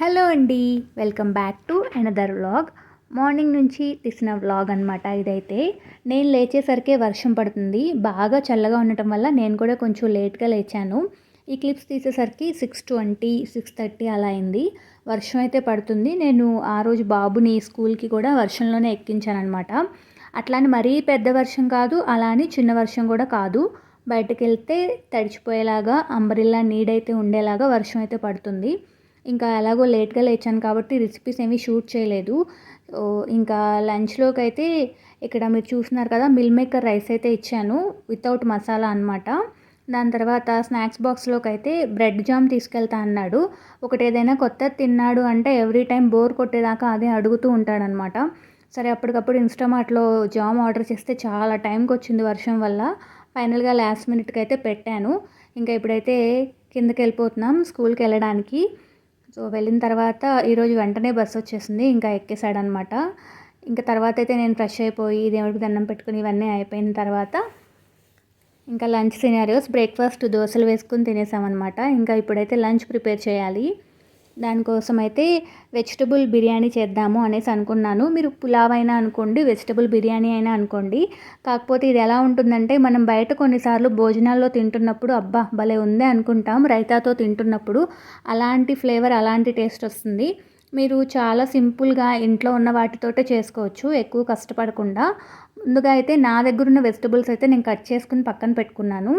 Hello అండి welcome back to another vlog. Morning నుంచి తీసిన వ్లాగ్ అనమాట ఇదైతే. నేను లేచేసరికే వర్షం పడుతుంది. బాగా చల్లగా ఉండటం వల్ల నేను కూడా కొంచెం లేట్గా లేచాను. ఈ క్లిప్స్ తీసేసరికి సిక్స్ ట్వంటీ సిక్స్ థర్టీ అలా అయింది. వర్షం అయితే పడుతుంది. నేను ఆ రోజు బాబుని స్కూల్కి కూడా వర్షంలోనే ఎక్కించాను అనమాట అట్లాని మరీ పెద్ద వర్షం కాదు అలా అని చిన్న వర్షం కూడా కాదు. బయటకు వెళ్తే తడిచిపోయేలాగా అంబరిల్లా నీడైతే ఉండేలాగా వర్షం అయితే పడుతుంది. ఇంకా ఎలాగో లేట్గా లేచాను కాబట్టి రెసిపీస్ ఏమీ షూట్ చేయలేదు. ఇంకా లంచ్లోకి అయితే ఇక్కడ మీరు చూస్తున్నారు కదా మిల్ మేకర్ రైస్ అయితే ఇచ్చాను వితౌట్ మసాలా అన్నమాట. దాని తర్వాత స్నాక్స్ బాక్స్లోకి అయితే బ్రెడ్ జామ్ తీసుకెళ్తా అన్నాడు. ఒకటి ఏదైనా కొత్త తిన్నాడు అంటే ఎవ్రీ టైం బోర్ కొట్టేదాకా అదే అడుగుతూ ఉంటాడనమాట సరే అప్పటికప్పుడు ఇన్స్టామార్ట్లో జామ్ ఆర్డర్ చేస్తే చాలా టైంకి వచ్చింది వర్షం వల్ల. ఫైనల్గా లాస్ట్ మినిట్కి అయితే పెట్టాను. ఇంకా ఇప్పుడైతే కిందకి వెళ్ళిపోతున్నాం స్కూల్కి వెళ్ళడానికి. సో వెళ్ళిన తర్వాత ఈరోజు వెంటనే బస్సు వచ్చేసింది ఇంకా ఎక్కేసాడనమాట ఇంకా తర్వాత అయితే నేను ఫ్రెష్ అయిపోయి దేవుడికి దండం పెట్టుకుని ఇవన్నీ అయిపోయిన తర్వాత ఇంకా లంచ్ సినారియోస్ బ్రేక్ఫాస్ట్ దోశలు వేసుకుని తినేసామన్నమాట. ఇంకా ఇప్పుడైతే లంచ్ ప్రిపేర్ చేయాలి. దానికోసం అయితే వెజిటబుల్ బిర్యానీ చేద్దాము అనేసి అనుకున్నాను. మీరు పులావ్ అయినా అనుకోండి వెజిటబుల్ బిర్యానీ అయినా అనుకోండి. కాకపోతే ఇది ఎలా ఉంటుందంటే మనం బయట కొన్నిసార్లు భోజనాల్లో తింటున్నప్పుడు అబ్బా భలే ఉంది అనుకుంటాం రైతాతో తింటున్నప్పుడు అలాంటి ఫ్లేవర్ అలాంటి టేస్ట్ వస్తుంది. మీరు చాలా సింపుల్గా ఇంట్లో ఉన్న వాటితోటే చేసుకోవచ్చు ఎక్కువ కష్టపడకుండా. ముందుగా అయితే నా దగ్గర ఉన్న వెజిటబుల్స్ అయితే నేను కట్ చేసుకుని పక్కన పెట్టుకున్నాను.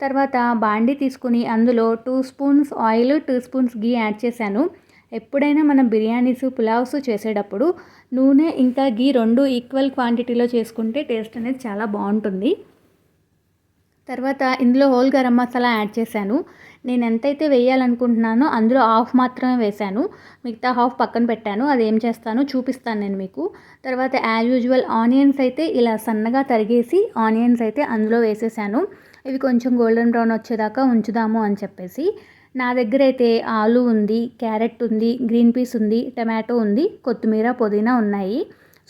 తర్వాత బాండీ తీసుకుని అందులో two spoons oil two spoons ghee add చేశాను. ఎప్పుడైనా మనం బిర్యానీస్ పులావ్స్ చేసేటప్పుడు నూనె ఇంకా గీ రెండు ఈక్వల్ క్వాంటిటీలో చేసుకుంటే టేస్ట్ అనేది చాలా బాగుంటుంది. తర్వాత ఇందులో హోల్ గరం మసాలా యాడ్ చేశాను. నేను ఎంతైతే వేయాలనుకుంటున్నానో అందులో హాఫ్ మాత్రమే వేశాను. మిగతా హాఫ్ పక్కన పెట్టాను. అది ఏం చేస్తానో చూపిస్తాను నేను మీకు. తర్వాత యాజ్ యూజువల్ ఆనియన్స్ అయితే ఇలా సన్నగా తరిగేసి ఆనియన్స్ అయితే అందులో వేసేసాను. ఇవి కొంచెం గోల్డెన్ బ్రౌన్ వచ్చేదాకా ఉంచుదాము అని చెప్పేసి నా దగ్గర అయితే ఆలు ఉంది క్యారెట్ ఉంది గ్రీన్ పీస్ ఉంది టమాటో ఉంది కొత్తిమీర పుదీనా ఉన్నాయి.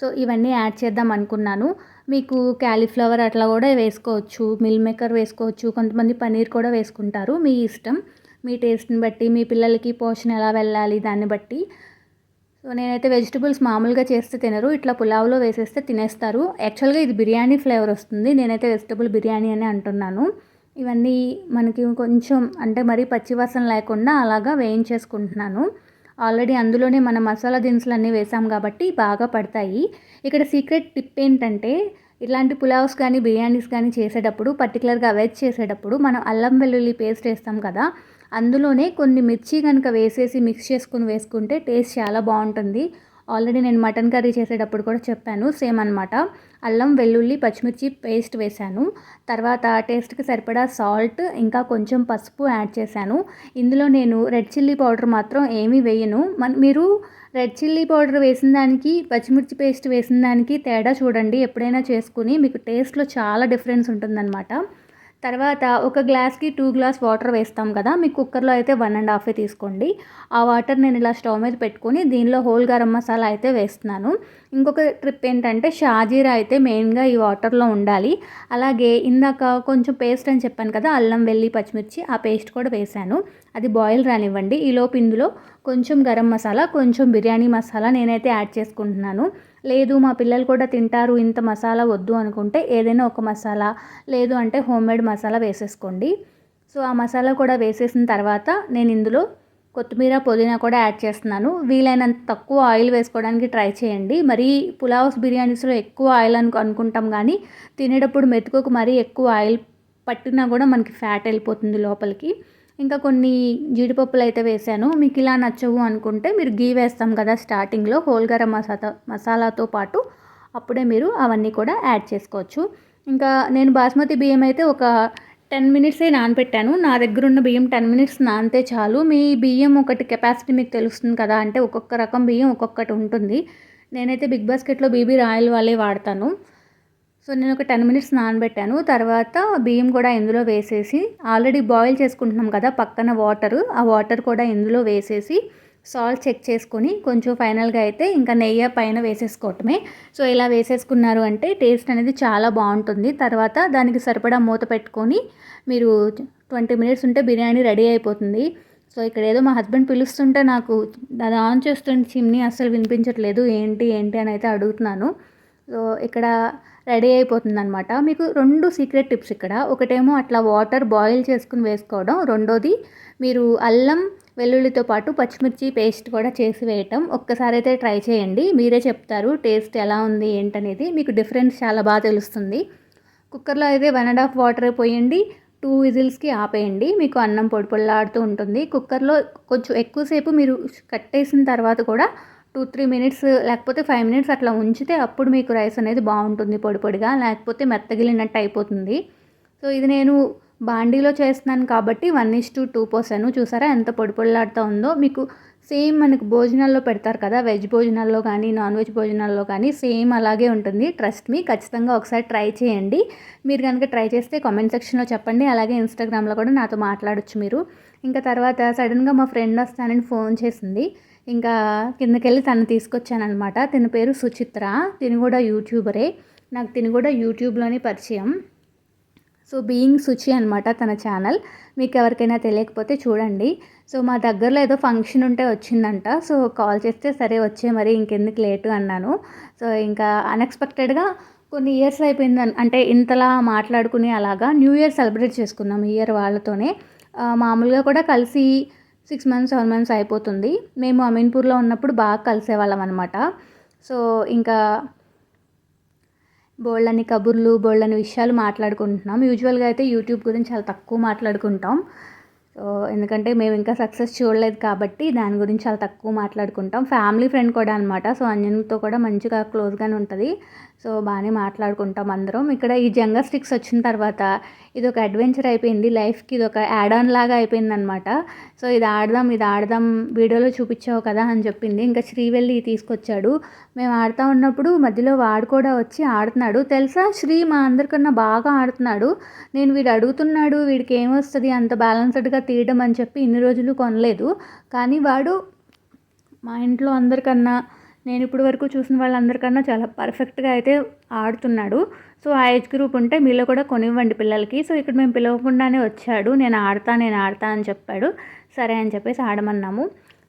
సో ఇవన్నీ యాడ్ చేద్దాం అనుకున్నాను. మీకు క్యాలీఫ్లవర్ అట్లా కూడా వేసుకోవచ్చు మిల్ మేకర్ వేసుకోవచ్చు కొంతమంది పన్నీర్ కూడా వేసుకుంటారు మీ ఇష్టం. మీ టేస్ట్ని బట్టి మీ పిల్లలకి పోషణ ఎలా వెళ్ళాలి దాన్ని బట్టి సో నేనైతే వెజిటబుల్స్ మామూలుగా చేస్తే తినరు. ఇట్లా పులావ్లో వేసేస్తే తినేస్తారు. యాక్చువల్గా ఇది బిర్యానీ ఫ్లేవర్ వస్తుంది. నేనైతే వెజిటబుల్ బిర్యానీ అని అంటున్నాను. ఇవన్నీ మనకి కొంచెం అంటే మరీ పచ్చివాసన లేకుండా అలాగా వేయించేసుకుంటున్నాను. ఆల్రెడీ అందులోనే మన మసాలా దినుసులు అన్నీ వేసాం కాబట్టి బాగా పడతాయి. ఇక్కడ సీక్రెట్ టిప్ ఏంటంటే ఇట్లాంటి పులావ్స్ కానీ బిర్యానీస్ కానీ చేసేటప్పుడు పర్టికులర్గా వెజ్ చేసేటప్పుడు మనం అల్లం వెల్లుల్లి పేస్ట్ వేస్తాం కదా అందులోనే కొన్ని మిర్చి కనుక వేసేసి మిక్స్ చేసుకుని వేసుకుంటే టేస్ట్ చాలా బాగుంటుంది. ఆల్రెడీ నేను మటన్ కర్రీ చేసేటప్పుడు కూడా చెప్పాను సేమ్ అనమాట అల్లం వెల్లుల్లి పచ్చిమిర్చి పేస్ట్ వేశాను. తర్వాత టేస్ట్కి సరిపడా సాల్ట్ ఇంకా కొంచెం పసుపు యాడ్ చేశాను. ఇందులో నేను రెడ్ చిల్లీ పౌడర్ మాత్రం ఏమీ వేయను. మన మీరు రెడ్ చిల్లీ పౌడర్ వేసిన దానికి పచ్చిమిర్చి పేస్ట్ వేసిన దానికి తేడా చూడండి. ఎప్పుడైనా చేసుకుని మీకు టేస్ట్లో చాలా డిఫరెన్స్ ఉంటుందన్నమాట. తర్వాత ఒక గ్లాస్కి టూ గ్లాస్ వాటర్ వేస్తాం కదా మీ కుక్కర్లో అయితే వన్ అండ్ హాఫే తీసుకోండి. ఆ వాటర్ నేను ఇలా స్టవ్ మీద పెట్టుకొని దీనిలో హోల్ గరం మసాలా అయితే వేస్తున్నాను. ఇంకొక ట్రిప్ ఏంటంటే షాజీరా అయితే మెయిన్గా ఈ వాటర్లో ఉండాలి. అలాగే ఇందాక కొంచెం పేస్ట్ అని చెప్పాను కదా అల్లం వెల్లి పచ్చిమిర్చి ఆ పేస్ట్ కూడా వేశాను. అది బాయిల్ రానివ్వండి. ఈలోపు ఇందులో కొంచెం గరం మసాలా కొంచెం బిర్యానీ మసాలా నేనైతే యాడ్ చేసుకుంటున్నాను. లేదు మా పిల్లలు కూడా తింటారు ఇంత మసాలా వద్దు అనుకుంటే ఏదైనా ఒక మసాలా లేదు అంటే హోమ్ మేడ్ మసాలా వేసేసుకోండి. సో ఆ మసాలా కూడా వేసేసిన తర్వాత నేను ఇందులో కొత్తిమీర పుదీనా కూడా యాడ్ చేస్తున్నాను. వీలైనంత తక్కువ ఆయిల్ వేసుకోవడానికి ట్రై చేయండి. మరీ పులావ్స్ బిర్యానీస్లో ఎక్కువ ఆయిల్ అను అనుకుంటాం కానీ తినేటప్పుడు మెతుకుకు మరీ ఎక్కువ ఆయిల్ పట్టినా కూడా మనకి ఫ్యాట్ వెళ్ళిపోతుంది లోపలికి. ఇంకా కొన్ని జీడిపప్పులు అయితే వేసాను మీకు ఇలా నచ్చవు అనుకుంటే మీరు గీ వేస్తాం కదా స్టార్టింగ్లో. హోల్ గరం మసాలా మసాలాతో పాటు అప్పుడే మీరు అవన్నీ కూడా యాడ్ చేసుకోవచ్చు. ఇంకా నేను బాస్మతి బియ్యం అయితే ఒక టెన్ మినిట్సే నానబెట్టాను నా దగ్గర ఉన్న బియ్యం టెన్ మినిట్స్ నానితే చాలు. మీ బియ్యం ఒకటి కెపాసిటీ మీకు తెలుస్తుంది కదా అంటే ఒక్కొక్క రకం బియ్యం ఒక్కొక్కటి ఉంటుంది. నేనైతే బిగ్ బాస్కెట్లో బీబీ రాయల్ వాళ్ళే వాడతాను. సో నేను ఒక టెన్ మినిట్స్ నానబెట్టాను. తర్వాత బియ్యం కూడా ఇందులో వేసేసి ఆల్రెడీ బాయిల్ చేసుకుంటున్నాం కదా పక్కన వాటర్ ఆ వాటర్ కూడా ఇందులో వేసేసి సాల్ట్ చెక్ చేసుకొని కొంచెం ఫైనల్గా అయితే ఇంకా నెయ్యి పైన వేసేసుకోవటమే. సో ఇలా వేసేసుకున్నారు అంటే టేస్ట్ అనేది చాలా బాగుంటుంది. తర్వాత దానికి సరిపడా మూత పెట్టుకొని మీరు ట్వంటీ మినిట్స్ ఉంటే బిర్యానీ రెడీ అయిపోతుంది. సో ఇక్కడ ఏదో మా హస్బెండ్ పిలుస్తుంటే నాకు అది ఆన్ చేస్తుంటే చిమ్ని అస్సలు వినిపించట్లేదు. ఏంటి ఏంటి అని అయితే అడుగుతున్నాను. సో ఇక్కడ రెడీ అయిపోతుంది అనమాట మీకు రెండు సీక్రెట్ టిప్స్ ఇక్కడ. ఒకటేమో అట్లా వాటర్ బాయిల్ చేసుకుని వేసుకోవడం. రెండోది మీరు అల్లం వెల్లుల్లితో పాటు పచ్చిమిర్చి పేస్ట్ కూడా చేసి వేయటం. ఒక్కసారి అయితే ట్రై చేయండి. మీరే చెప్తారు టేస్ట్ ఎలా ఉంది ఏంటనేది. మీకు డిఫరెన్స్ చాలా బాగా తెలుస్తుంది. కుక్కర్లో అయితే వన్ అండ్ హాఫ్ వాటర్ పోయండి. టూ విజిల్స్కి ఆపేయండి. మీకు అన్నం పొడి పొడిలాడుతూ ఉంటుంది. కుక్కర్లో కొంచెం ఎక్కువసేపు మీరు కట్టేసిన తర్వాత కూడా టూ త్రీ మినిట్స్ లేకపోతే ఫైవ్ మినిట్స్ అట్లా ఉంచితే అప్పుడు మీకు రైస్ అనేది బాగుంటుంది పొడి పొడిగా లేకపోతే మెత్తగిలినట్టు అయిపోతుంది. సో ఇది నేను బాండీలో చేస్తున్నాను కాబట్టి వన్ ఇస్ టు టూ పోసాను. చూసారా ఎంత పొడి పొడిలాడుతూ ఉందో? మీకు సేమ్ మనకు భోజనాల్లో పెడతారు కదా వెజ్ భోజనాల్లో కానీ నాన్ వెజ్ భోజనాల్లో కానీ సేమ్ అలాగే ఉంటుంది. ట్రస్ట్ మీ ఖచ్చితంగా ఒకసారి ట్రై చేయండి. మీరు కనుక ట్రై చేస్తే కామెంట్ సెక్షన్లో చెప్పండి. అలాగే ఇన్స్టాగ్రామ్లో కూడా నాతో మాట్లాడచ్చు మీరు. ఇంకా తర్వాత సడన్గా మా ఫ్రెండ్ వస్తానని ఫోన్ చేసింది. ఇంకా కిందకెళ్ళి తను తీసుకొచ్చానమాట తిన పేరు సుచిత్ర. తిని కూడా యూట్యూబరే. నాకు తిని కూడా యూట్యూబ్లోనే పరిచయం. సో బీయింగ్ సుచి అనమాట తన ఛానల్. మీకు ఎవరికైనా తెలియకపోతే చూడండి. సో మా దగ్గరలో ఏదో ఫంక్షన్ ఉంటే వచ్చిందంట. సో కాల్ చేస్తే సరే వచ్చే మరి ఇంకెందుకు లేటు అన్నాను. సో ఇంకా అన్ఎక్స్పెక్టెడ్గా కొన్ని ఇయర్స్ అయిపోయింది అంటే ఇంతలా మాట్లాడుకుని అలాగా న్యూ ఇయర్ సెలబ్రేట్ చేసుకున్నాం. ఇయర్ వాళ్ళతోనే. మామూలుగా కూడా కలిసి సిక్స్ మంత్స్ సెవెన్ మంత్స్ అయిపోతుంది. మేము అమీన్పూర్లో ఉన్నప్పుడు బాగా కలిసేవాళ్ళం అనమాట సో ఇంకా బోళ్ళని కబుర్లు బోళ్ళని విషయాలు మాట్లాడుకుంటున్నాం. యూజువల్గా అయితే యూట్యూబ్ గురించి చాలా తక్కువ మాట్లాడుకుంటాం. సో ఎందుకంటే మేము ఇంకా సక్సెస్ చూడలేదు కాబట్టి దాని గురించి చాలా తక్కువ మాట్లాడుకుంటాం. ఫ్యామిలీ ఫ్రెండ్ కూడా అనమాట సో అంజన్తో కూడా మంచిగా క్లోజ్గానే ఉంటుంది. సో బాగానే మాట్లాడుకుంటాం అందరం. ఇక్కడ ఈ జంగా స్టిక్స్ వచ్చిన తర్వాత ఇది ఒక అడ్వెంచర్ అయిపోయింది లైఫ్కి. ఇది ఒక యాడ్ ఆన్ లాగా అయిపోయింది అనమాట సో ఇది ఆడదాం ఇది ఆడదాం వీడియోలో చూపించావు కదా అని చెప్పింది. ఇంకా శ్రీవెల్లి తీసుకొచ్చాడు. మేము ఆడుతూ ఉన్నప్పుడు మధ్యలో వాడు కూడా వచ్చి ఆడుతున్నాడు. తెలుసా? శ్రీ మా అందరికన్నా బాగా ఆడుతున్నాడు. నేను వీడు అడుగుతున్నాడు వీడికి ఏమొస్తుంది అంత బ్యాలెన్స్డ్గా తీయడం అని చెప్పి ఇన్ని రోజులు కొనలేదు. కానీ వాడు మా ఇంట్లో అందరికన్నా నేను ఇప్పటి వరకు చూసిన వాళ్ళందరికన్నా చాలా పర్ఫెక్ట్గా అయితే ఆడుతున్నాడు. సో ఆ ఏజ్ గ్రూప్ ఉంటే మీలో కూడా కొనివ్వండి పిల్లలకి. సో ఇక్కడ మేము పిలవకుండానే వచ్చాడు. నేను ఆడతా నేను ఆడతా అని చెప్పాడు. సరే అని చెప్పేసి ఆడమన్నాము.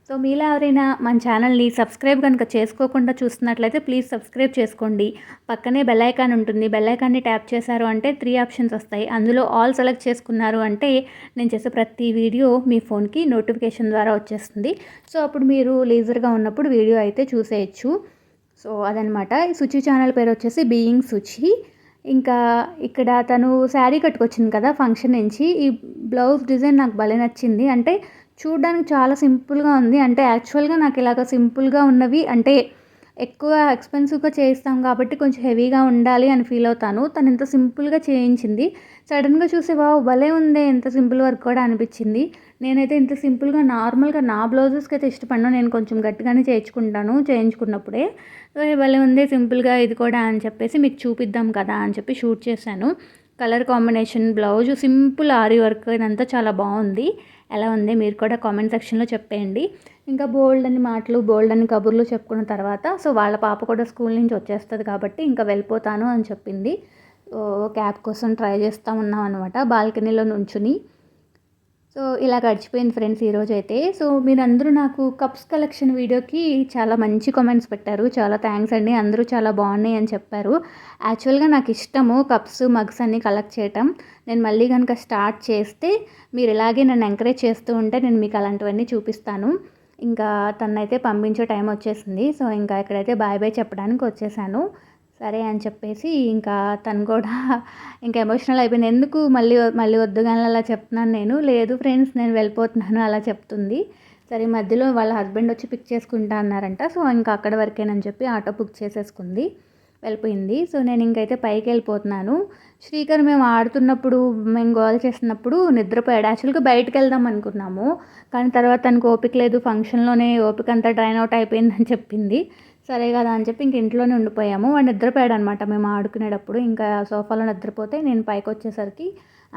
సో మీలో ఎవరైనా మన ఛానల్ని సబ్స్క్రైబ్ కనుక చేసుకోకుండా చూస్తున్నట్లయితే ప్లీజ్ సబ్స్క్రైబ్ చేసుకోండి. పక్కనే బెల్ ఐకాన్ ఉంటుంది. బెల్ ఐకాన్ని ట్యాప్ చేశారు అంటే త్రీ ఆప్షన్స్ వస్తాయి. అందులో ఆల్ సెలెక్ట్ చేసుకున్నారు అంటే నేను చేసే ప్రతి వీడియో మీ ఫోన్కి నోటిఫికేషన్ ద్వారా వచ్చేస్తుంది. సో అప్పుడు మీరు లేజర్గా ఉన్నప్పుడు వీడియో అయితే చూసేయచ్చు. సో అదనమాట. సుచి ఛానల్ పేరు వచ్చేసి బీయింగ్ సుచి. ఇంకా ఇక్కడ తను శారీ కట్టుకొచ్చింది కదా ఫంక్షన్ నుంచి. ఈ బ్లౌజ్ డిజైన్ నాకు భలే నచ్చింది. అంటే చూడడానికి చాలా సింపుల్గా ఉంది. అంటే యాక్చువల్గా నాకు ఇలాగ సింపుల్గా ఉన్నవి అంటే ఎక్కువ ఎక్స్పెన్సివ్గా చేయిస్తాం కాబట్టి కొంచెం హెవీగా ఉండాలి అని ఫీల్ అవుతాను. తను ఇంత సింపుల్గా చేయించింది. సడన్గా చూసి వావ్ భలే ఉందే ఎంత సింపుల్ వర్క్ కూడా అనిపించింది. నేనైతే ఇంత సింపుల్గా నార్మల్గా నా బ్లౌజెస్కి అయితే ఇష్టపడను. నేను కొంచెం గట్టిగానే చేయించుకుంటాను చేయించుకున్నప్పుడే. భలే ఉందే సింపుల్గా ఇది కూడా అని చెప్పేసి మీకు చూపిద్దాం కదా అని చెప్పి షూట్ చేశాను. Colour combination blouse simple aari work ఇదంతా చాలా బాగుంది. ఎలా ఉంది మీరు కూడా కామెంట్ సెక్షన్లో చెప్పేయండి. ఇంకా బోల్డ్ అని మాటలు బోల్డ్ అని కబుర్లు చెప్పుకున్న తర్వాత సో వాళ్ళ పాప కూడా స్కూల్ నుంచి వచ్చేస్తుంది కాబట్టి ఇంకా వెళ్ళిపోతాను అని చెప్పింది. క్యాబ్ కోసం ట్రై చేస్తూ ఉన్నాం అనమాట బాల్కనీలో నుంచుని సో ఇలా గడిచిపోయింది ఫ్రెండ్స్ ఈరోజు అయితే సో మీరందరూ నాకు కప్స్ కలెక్షన్ వీడియోకి చాలా మంచి కామెంట్స్ పెట్టారు. చాలా థ్యాంక్స్ అండి. అందరూ చాలా బాగున్నాయి అని చెప్పారు. యాక్చువల్గా నాకు ఇష్టము కప్స్ మగ్స్ అన్నీ కలెక్ట్ చేయటం. నేను మళ్ళీ కనుక స్టార్ట్ చేస్తే మీరు ఇలాగే నన్ను ఎంకరేజ్ చేస్తూ ఉంటే నేను మీకు అలాంటివన్నీ చూపిస్తాను. ఇంకా తనైతే పంపించే టైం వచ్చేసింది. సో ఇంకా ఇక్కడైతే బాయ్ బాయ్ చెప్పడానికి వచ్చేసాను. సరే అని చెప్పేసి ఇంకా తను కూడా ఇంకా ఎమోషనల్ అయిపోయింది. ఎందుకు మళ్ళీ మళ్ళీ వద్దు కానీ అలా చెప్తున్నాను నేను. లేదు ఫ్రెండ్స్ నేను వెళ్ళిపోతున్నాను అలా చెప్తుంది. సరే మధ్యలో వాళ్ళ హస్బెండ్ వచ్చి పిక్ చేసుకుంటా అన్నారంట. సో ఇంకా అక్కడ వరకేనని చెప్పి ఆటో బుక్ చేసేసుకుంది. వెళ్ళిపోయింది. సో నేను ఇంకైతే పైకి వెళ్ళిపోతున్నాను. శ్రీకర్ మేము ఆడుతున్నప్పుడు మేము గోల్ చేస్తున్నప్పుడు నిద్రపోయాడు. యాక్చువల్గా బయటకు వెళ్దాం అనుకున్నాము. కానీ తర్వాత తనకు ఓపిక లేదు. ఫంక్షన్లోనే ఓపిక అంతా డ్రైన్ అవుట్ అయిపోయిందని చెప్పింది. సరే కదా అని చెప్పి ఇంక ఇంట్లోనే ఉండిపోయాము. వాడు నిద్రపోయాడు అనమాట మేము ఆడుకునేటప్పుడు ఇంకా సోఫాలో నిద్రపోతే నేను పైకి వచ్చేసరికి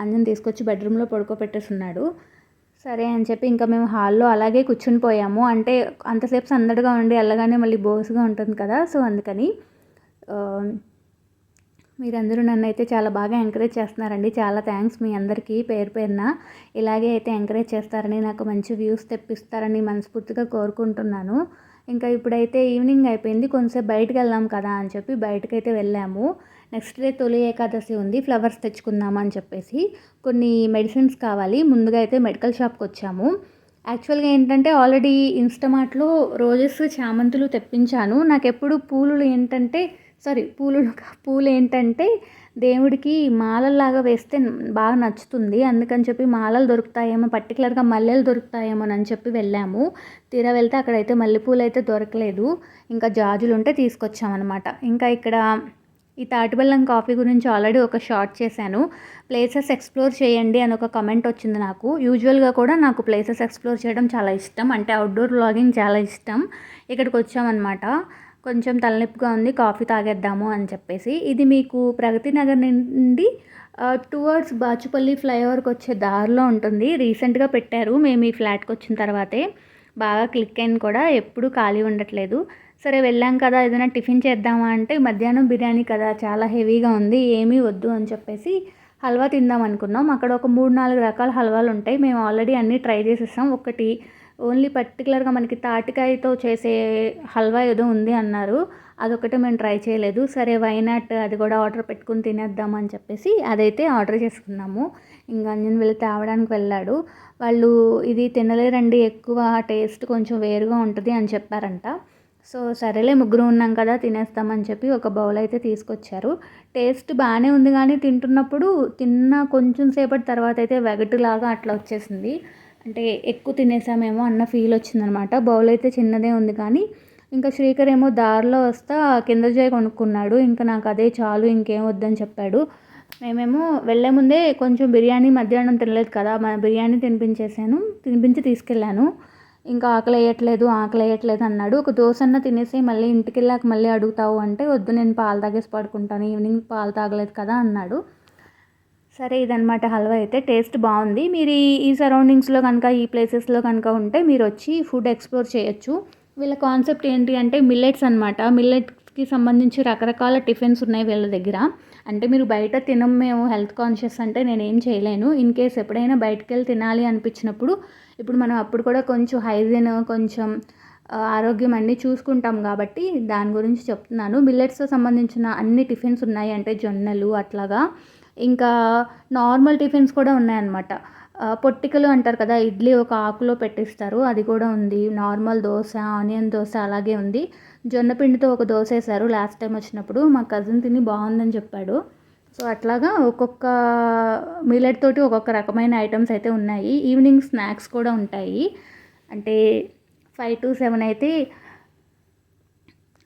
అంజన్ తీసుకొచ్చి బెడ్రూమ్లో పడుకోబెట్టేస్తున్నాడు సరే అని చెప్పి ఇంకా మేము హాల్లో అలాగే కూర్చుని పోయాము. అంటే అంతసేపు సందడిగా ఉండి వెళ్ళగానే మళ్ళీ బోసుగా ఉంటుంది కదా సో అందుకని మీరందరూ నన్ను అయితే చాలా బాగా ఎంకరేజ్ చేస్తున్నారండి. చాలా థ్యాంక్స్ మీ అందరికీ పేరు పేరున. ఇలాగే అయితే ఎంకరేజ్ చేస్తారని నాకు మంచి వ్యూస్ తెప్పిస్తారని మనస్ఫూర్తిగా కోరుకుంటున్నాను. ఇంకా ఇప్పుడైతే ఈవినింగ్ అయిపోయింది కొంచెంసేపు బయటకు వెళ్దాం కదా అని చెప్పి బయటకైతే వెళ్ళాము. నెక్స్ట్ డే తొలి ఏకాదశి ఉంది ఫ్లవర్స్ తెచ్చుకుందామని అని చెప్పేసి కొన్ని మెడిసిన్స్ కావాలి. ముందుగా అయితే మెడికల్ షాప్కి వచ్చాము. యాక్చువల్గా ఏంటంటే ఆల్రెడీ ఇన్స్టమార్ట్లో రోజెస్ చామంతులు తెప్పించాను. నాకు ఎప్పుడు పూలు ఏంటంటే సారీ పూలు పూలు ఏంటంటే దేవుడికి మాలల్లాగా వేస్తే బాగా నచ్చుతుంది. అందుకని చెప్పి మాలలు దొరుకుతాయేమో పర్టికులర్గా మల్లెలు దొరుకుతాయేమో అని చెప్పి వెళ్ళాము. తీరా వెళ్తే అక్కడైతే మల్లెపూలు అయితే దొరకలేదు. ఇంకా జాజులు ఉంటే తీసుకొచ్చామన్నమాట. ఇంకా ఇక్కడ ఈ తాటిబెల్లం కాఫీ గురించి ఆల్రెడీ ఒక షార్ట్ చేశాను. ప్లేసెస్ ఎక్స్ప్లోర్ చేయండి అని ఒక కమెంట్ వచ్చింది నాకు. యూజువల్గా కూడా నాకు ప్లేసెస్ ఎక్స్ప్లోర్ చేయడం చాలా ఇష్టం. అంటే అవుట్డోర్ వ్లాగింగ్ చాలా ఇష్టం. ఇక్కడికి వచ్చామన్నమాట. కొంచెం తలనొప్పిగా ఉంది కాఫీ తాగేద్దాము అని చెప్పేసి. ఇది మీకు ప్రగతి నగర్ నుండి టువర్డ్స్ బాచుపల్లి ఫ్లైఓవర్కి వచ్చే దారిలో ఉంటుంది. రీసెంట్గా పెట్టారు. మేము ఈ ఫ్లాట్కి వచ్చిన తర్వాతే బాగా క్లిక్ అయింది కూడా ఎప్పుడూ ఖాళీ ఉండట్లేదు. సరే వెళ్ళాం కదా ఏదైనా టిఫిన్ చేద్దామా అంటే మధ్యాహ్నం బిర్యానీ కదా చాలా హెవీగా ఉంది ఏమీ వద్దు అని చెప్పేసి హల్వా తిందాం అనుకున్నాం. అక్కడ ఒక మూడు నాలుగు రకాల హల్వాలు ఉంటాయి. మేము ఆల్రెడీ అన్నీ ట్రై చేసేసాం. ఒకటి ఓన్లీ పర్టికులర్గా మనకి తాటికాయతో చేసే హల్వా ఏదో ఉంది అన్నారు. అదొకటి మేము ట్రై చేయలేదు. సరే వైనాట్ అది కూడా ఆర్డర్ పెట్టుకుని తినేద్దాం అని చెప్పేసి అదైతే ఆర్డర్ చేసుకున్నాము. ఇంకా అంజన్ వెళ్ళి తేవడానికి వెళ్ళాడు. వాళ్ళు ఇది తినలేరండి ఎక్కువ టేస్ట్ కొంచెం వేరుగా ఉంటుంది అని చెప్పారంట. సో సరేలే ముగ్గురు ఉన్నాం కదా తినేస్తామని చెప్పి ఒక బౌల్ అయితే తీసుకొచ్చారు. టేస్ట్ బాగానే ఉంది కానీ తింటున్నప్పుడు తిన్న కొంచెం సేపటి తర్వాత అయితే వెగటులాగా అట్లా వచ్చేసింది. అంటే ఎక్కువ తినేసామేమో అన్న ఫీల్ వచ్చిందనమాట. బౌల్ అయితే చిన్నదే ఉంది కానీ ఇంకా శ్రీకర్ ఏమో దారిలో వస్తా కింద చేయి కొనుక్కున్నాడు. ఇంకా నాకు అదే చాలు ఇంకేం వద్దని చెప్పాడు. మేమేమో వెళ్ళే ముందే కొంచెం బిర్యానీ మధ్యాహ్నం తినలేదు కదా మన బిర్యానీ తినిపించేసాను తినిపించి తీసుకెళ్ళాను. ఇంకా ఆకలి వేయట్లేదు ఆకలి వేయట్లేదు అన్నాడు. ఒక దోశ అన్న తినేసి మళ్ళీ ఇంటికి వెళ్ళాక మళ్ళీ అడుగుతావు అంటే వద్దు నేను పాలు తాగేసి పడుకుంటాను ఈవినింగ్ పాలు తాగలేదు కదా అన్నాడు. సరే ఇదనమాట హల్వా అయితే టేస్ట్ బాగుంది. మీరు ఈ సరౌండింగ్స్లో కనుక ఈ ప్లేసెస్లో కనుక ఉంటే మీరు వచ్చి ఫుడ్ ఎక్స్ప్లోర్ చేయొచ్చు. వీళ్ళ కాన్సెప్ట్ ఏంటి అంటే మిల్లెట్స్ అనమాట మిల్లెట్స్కి సంబంధించి రకరకాల టిఫిన్స్ ఉన్నాయి వీళ్ళ దగ్గర. అంటే మీరు బయట తినం మేము హెల్త్ కాన్షియస్ అంటే నేను ఏం చేయలేను. ఇన్ కేస్ ఎప్పుడైనా బయటకు వెళ్ళి తినాలి అనిపించినప్పుడు ఇప్పుడు మనం అప్పుడు కూడా కొంచెం హైజీన్ కొంచెం ఆరోగ్యం అన్నీ చూసుకుంటాం కాబట్టి దాని గురించి చెప్తున్నాను. మిల్లెట్స్తో సంబంధించిన అన్ని టిఫిన్స్ ఉన్నాయి అంటే జొన్నలు అట్లాగా. ఇంకా నార్మల్ టిఫిన్స్ కూడా ఉన్నాయన్నమాట. పొట్టికలు అంటారు కదా ఇడ్లీ ఒక ఆకులో పెట్టిస్తారు అది కూడా ఉంది. నార్మల్ దోశ ఆనియన్ దోశ అలాగే ఉంది. జొన్న పిండితో ఒక దోశ వేశారు లాస్ట్ టైం వచ్చినప్పుడు. మా కజిన్ తిని బాగుందని చెప్పాడు. సో అట్లాగా ఒక్కొక్క మిల్లెట్ తోటి ఒక్కొక్క రకమైన ఐటమ్స్ అయితే ఉన్నాయి. ఈవినింగ్ స్నాక్స్ కూడా ఉంటాయి. అంటే ఫైవ్ టు సెవెన్ అయితే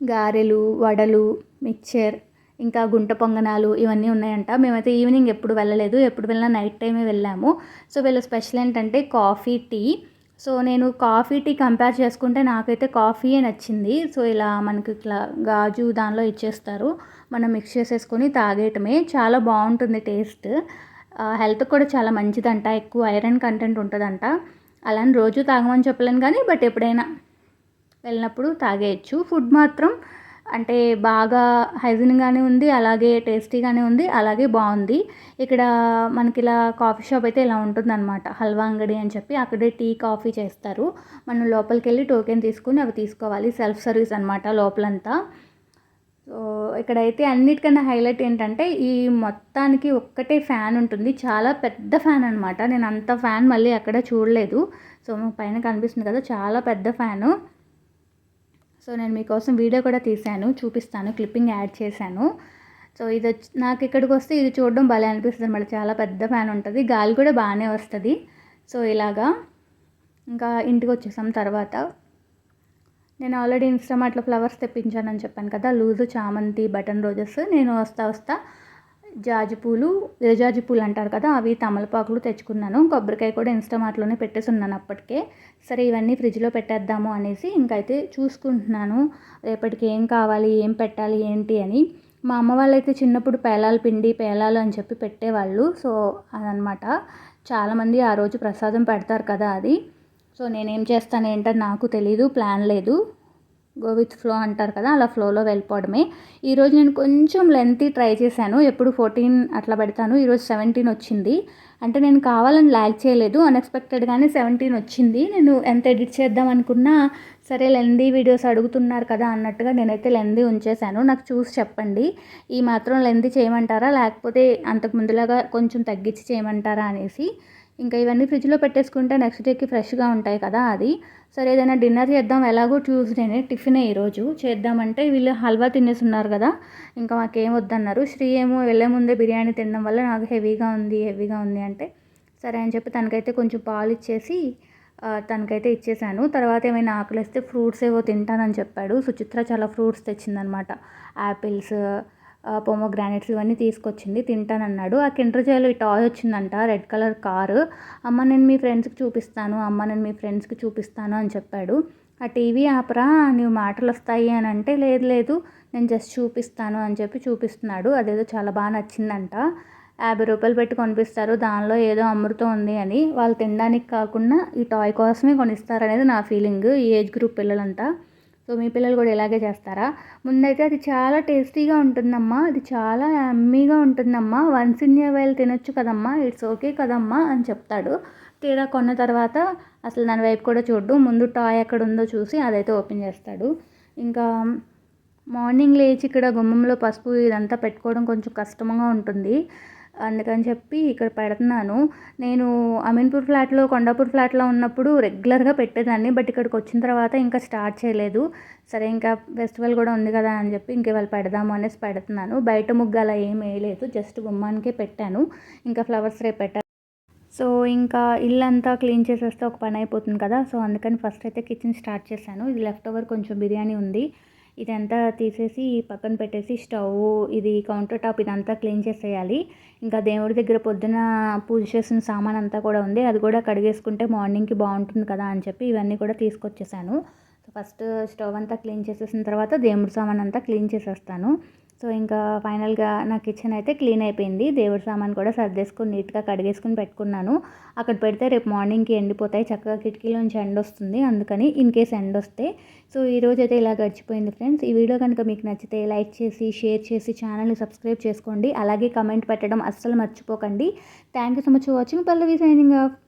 గారెలు వడలు మిక్చర్ ఇంకా గుంట పొంగనాలు ఇవన్నీ ఉన్నాయంట. మేమైతే ఈవినింగ్ ఎప్పుడు వెళ్ళలేదు. ఎప్పుడు వెళ్ళినా నైట్ టైమే వెళ్ళాము. సో వీళ్ళ స్పెషల్ ఏంటంటే కాఫీ టీ. సో నేను కాఫీ టీ కంపేర్ చేసుకుంటే నాకైతే కాఫీయే నచ్చింది. సో ఇలా మనకి ఇట్లా గాజు దానిలో ఇచ్చేస్తారు. మనం మిక్స్ చేసేసుకొని తాగేయటమే. చాలా బాగుంటుంది టేస్ట్. హెల్త్ కూడా చాలా మంచిదంట. ఎక్కువ ఐరన్ కంటెంట్ ఉంటుందంట. అలా రోజు తాగమని చెప్పలేను కానీ బట్ ఎప్పుడైనా వెళ్ళినప్పుడు తాగేయచ్చు. ఫుడ్ మాత్రం అంటే బాగా హైజీన్గానే ఉంది అలాగే టేస్టీగానే ఉంది అలాగే బాగుంది. ఇక్కడ మనకి ఇలా కాఫీ షాప్ అయితే ఇలా ఉంటుందన్నమాట. హల్వా అంగడి అని చెప్పి అక్కడే టీ కాఫీ చేస్తారు. మనం లోపలికి వెళ్ళి టోకెన్ తీసుకుని అవి తీసుకోవాలి. సెల్ఫ్ సర్వీస్ అనమాట లోపలంతా. సో ఇక్కడైతే అన్నిటికన్నా హైలైట్ ఏంటంటే ఈ మొత్తానికి ఒక్కటే ఫ్యాన్ ఉంటుంది. చాలా పెద్ద ఫ్యాన్ అనమాట నేను అంత ఫ్యాన్ మళ్ళీ ఎక్కడ చూడలేదు. సో పైన కనిపిస్తుంది కదా చాలా పెద్ద ఫ్యాను. సో నేను మీకోసం వీడియో కూడా తీశాను చూపిస్తాను క్లిప్పింగ్ యాడ్ చేశాను. సో ఇది వచ్చి నాకు ఇక్కడికి వస్తే ఇది చూడడం భలే అనిపిస్తుంది అనమాట. చాలా పెద్ద ఫ్యాన్ ఉంటుంది గాలి కూడా బాగానే వస్తుంది. సో ఇలాగా ఇంకా ఇంటికి వచ్చేసాం తర్వాత. నేను ఆల్రెడీ ఇన్స్టామార్ట్లో ఫ్లవర్స్ తెప్పించానని చెప్పాను కదా లూజు చామంతి బటన్ రోజెస్ నేను వస్తా వస్తా జాజి పూలు విరజాజి పూలు అంటారు కదా అవి తమలపాకులు తెచ్చుకున్నాను. కొబ్బరికాయ కూడా ఇన్స్టామార్ట్లోనే పెట్టేసి ఉన్నాను అప్పటికే. సరే ఇవన్నీ ఫ్రిడ్జ్లో పెట్టేద్దాము అనేసి ఇంకైతే చూసుకుంటున్నాను. రేపటికి ఏం కావాలి ఏం పెట్టాలి ఏంటి అని. మా అమ్మ వాళ్ళైతే చిన్నప్పుడు పేలాలు పిండి పేలాలు అని చెప్పి పెట్టేవాళ్ళు. సో అదనమాట. చాలామంది ఆ రోజు ప్రసాదం పెడతారు కదా అది. సో నేనేం చేస్తాను ఏంటని నాకు తెలీదు ప్లాన్ లేదు. గో విత్ ఫ్లో అంటారు కదా అలా ఫ్లోలో వెళ్ళిపోవడమే. ఈరోజు నేను కొంచెం లెంతీ ట్రై చేశాను ఎప్పుడు ఫోర్టీన్ అట్లా పెడతాను ఈరోజు సెవెంటీన్ వచ్చింది. అంటే నేను కావాలని ల్యాక్ చేయలేదు అన్ఎక్స్పెక్టెడ్గానే సెవెంటీన్ వచ్చింది. నేను ఎంత ఎడిట్ చేద్దాం అనుకున్నా సరే లెందీ వీడియోస్ అడుగుతున్నారు కదా అన్నట్టుగా నేనైతే లెందీ ఉంచేశాను. నాకు చూసి చెప్పండి ఈ మాత్రం లెందీ చేయమంటారా లేకపోతే అంతకు ముందులాగా కొంచెం తగ్గించి చేయమంటారా అనేసి. ఇంకా ఇవన్నీ ఫ్రిడ్జ్లో పెట్టేసుకుంటే నెక్స్ట్ డేకి ఫ్రెష్గా ఉంటాయి కదా అది. సరే ఏదైనా డిన్నర్ చేద్దాం. ఎలాగో ట్యూస్డేనే టిఫినే ఈరోజు. చేద్దామంటే వీళ్ళు హల్వా తినేసి ఉన్నారు కదా. ఇంకా మాకేం వద్దన్నారు. శ్రీ ఏమో వెళ్ళే ముందే బిర్యానీ తినడం వల్ల నాకు హెవీగా ఉంది హెవీగా ఉంది అంటే సరే అని చెప్పి తనకైతే కొంచెం పాలు ఇచ్చేసి తనకైతే ఇచ్చేసాను. తర్వాత ఏమైనా ఆకలిస్తే ఫ్రూట్స్ ఏవో తింటానని చెప్పాడు. సుచిత్ర చాలా ఫ్రూట్స్ తెచ్చిందనమాట. యాపిల్స్ పొమోగ్రానైట్స్ ఇవన్నీ తీసుకొచ్చింది తింటానన్నాడు. ఆ కింటర్ జాయ్లో ఈ టాయ్ వచ్చిందంట రెడ్ కలర్ కారు అమ్మ నేను మీ ఫ్రెండ్స్కి చూపిస్తాను అమ్మ నేను మీ ఫ్రెండ్స్కి చూపిస్తాను అని చెప్పాడు. ఆ టీవీ ఆపరా నీవు మాటలు వస్తాయి అని అంటే లేదు లేదు నేను జస్ట్ చూపిస్తాను అని చెప్పి చూపిస్తున్నాడు. అదేదో చాలా బాగా నచ్చిందంట. యాభై రూపాయలు పెట్టి కొనిపిస్తారు దానిలో ఏదో అమృతం ఉంది అని. వాళ్ళు తినడానికి కాకుండా ఈ టాయ్ కోసమే కొనిస్తారు అనేది నా ఫీలింగ్ ఈ ఏజ్ గ్రూప్ పిల్లలంతా. సో మీ పిల్లలు కూడా ఇలాగే చేస్తారా? ముందైతే అది చాలా టేస్టీగా ఉంటుందమ్మా. అది చాలా అమ్మీగా ఉంటుందమ్మా. వన్స్ ఇన్ వైల్ తినొచ్చు కదమ్మా. ఇట్స్ ఓకే కదమ్మా అని చెప్తాడు. తీరా కొన్న తర్వాత అసలు దాని వైపు కూడా చూడ్డు ముందు టాయ్ ఎక్కడ ఉందో చూసి అదైతే ఓపెన్ చేస్తాడు. ఇంకా మార్నింగ్ లేచి ఇక్కడ గుమ్మంలో పసుపు ఇదంతా పెట్టుకోవడం కొంచెం కష్టంగా ఉంటుంది. అందుకని చెప్పి ఇక్కడ పెడుతున్నాను. నేను అమీన్పూర్ ఫ్లాట్లో కొండాపూర్ ఫ్లాట్లో ఉన్నప్పుడు రెగ్యులర్గా పెట్టేదాన్ని. బట్ ఇక్కడికి వచ్చిన తర్వాత ఇంకా స్టార్ట్ చేయలేదు. సరే ఇంకా ఫెస్టివల్ కూడా ఉంది కదా అని చెప్పి ఇంక ఇవాళ పెడదాము అనేసి పెడుతున్నాను. బయట ముగ్గు అలా ఏం వేయలేదు. జస్ట్ బొమ్మానికే పెట్టాను. ఇంకా ఫ్లవర్స్ రేపు పెట్టాను సో ఇంకా ఇల్లంతా క్లీన్ చేసేస్తే ఒక పని అయిపోతుంది కదా. సో అందుకని ఫస్ట్ అయితే కిచెన్ స్టార్ట్ చేశాను. ఇది లెఫ్ట్ ఓవర్ కొంచెం బిర్యానీ ఉంది. ఇదంతా తీసేసి పక్కన పెట్టేసి స్టవ్ ఇది కౌంటర్ టాప్ ఇదంతా క్లీన్ చేసేయాలి. ఇంకా దేవుడి దగ్గర పొద్దున పూజ చేసిన సామాన్ అంతా కూడా ఉంది. అది కూడా కడిగేసుకుంటే మార్నింగ్కి బాగుంటుంది కదా అని చెప్పి ఇవన్నీ కూడా తీసుకొచ్చేసాను. ఫస్ట్ స్టవ్ అంతా క్లీన్ చేసేసిన తర్వాత దేవుడి సామాన్ అంతా క్లీన్ చేసేస్తాను. సో ఇంకా ఫైనల్గా నా కిచెన్ అయితే క్లీన్ అయిపోయింది. దేవుడి సామాన్ కూడా సర్దేసుకొని నీట్గా కడిగేసుకుని పెట్టుకున్నాను. అక్కడ పెడితే రేపు మార్నింగ్కి ఎండిపోతాయి. చక్కగా కిటికీలోంచి ఎండ వస్తుంది. అందుకని ఇన్ కేస్ ఎండ్ వస్తే. సో ఈరోజు అయితే ఇలా గడిచిపోయింది ఫ్రెండ్స్. ఈ వీడియో కనుక మీకు నచ్చితే లైక్ చేసి షేర్ చేసి ఛానల్ని సబ్స్క్రైబ్ చేసుకోండి. అలాగే కమెంట్ పెట్టడం అస్సలు మర్చిపోకండి. Thank you so much for watching. Pallavi signing off.